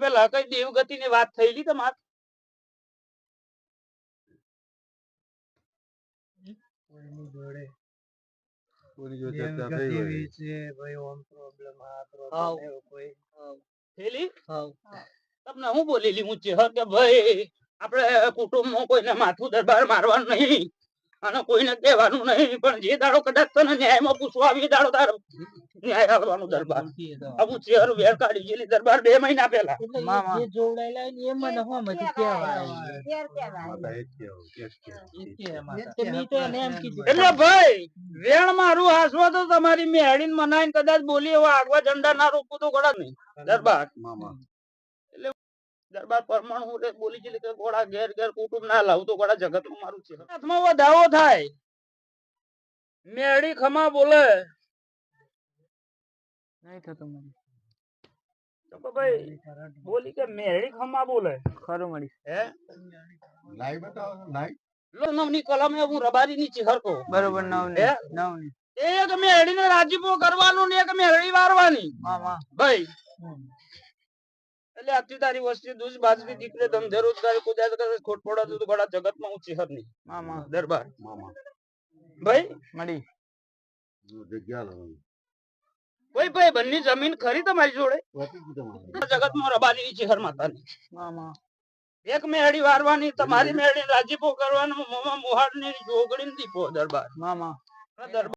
પેલા કઈ દેવગતિ ની વાત થયેલી? તમાર. તમને હું બોલેલી હું ચેહર કે ભાઈ આપણે કુટુંબમાં કોઈને માથું દરબાર મારવાનું નહીં અને કોઈને કહેવાનું નહીં પણ જે દાડો કદાચ તને ન્યાયમાં પૂછવા આવી દાડો તારે. ન્યાય આપવાનું દરબાર. આવું ચેહર વેર કાઢી ગયેલી દરબાર બે મહિના પહેલા. એટલે જે હોય ને. એટલે ભાઈ વેણ મારું હાસવો તો તમારી મેળીને મનાઈને કદાચ બોલી એવા આગવા ઝંડા ના રોકવું તો ગળા નહીં. દરબાર. મામા. દરબાર પરમાણુ રે બોલી ગયેલી કે ગોળા ઘેર ઘેર કુટુંબ ના લાવું તો ગોળા જગતનું મારું છે. હાથમાં વધાવો થાય. મેળી ખમા બોલે. નહીં થતું મને. તો ભાઈ બોલી કે મેળી ખમા બોલે? ખરું મળી. હે? લાઈવ બતાવો લાઈવ. નવની કલમે હું રબારી ની ચિહર કો બરોબર નવની નવની એક નવ ને. રાજીપો કરવાનું ને એક મેળી વારવાની. મામા ભાઈ એટલે આટલી તારી વસ્તી દૂધ બાજરી દીકરે ધંધે રોજગારી કુદાય કરે ખોટ પડે તો ગળા જગતમાં હું ચિહર નહીં. મામા દરબાર. મામા ભાઈ? મળી. જગ્યા લો ભાઈ ભાઈ બંને જમીન ખરી તમારી જોડે? જગતમાં રબારી ની ચિહર માતાની મામા. એક મેળી વારવાની તમારી મેળી રાજીપો કરવાનો મોમાં મોહાડની જોગડી દીપો દરબાર. મામા. દરબાર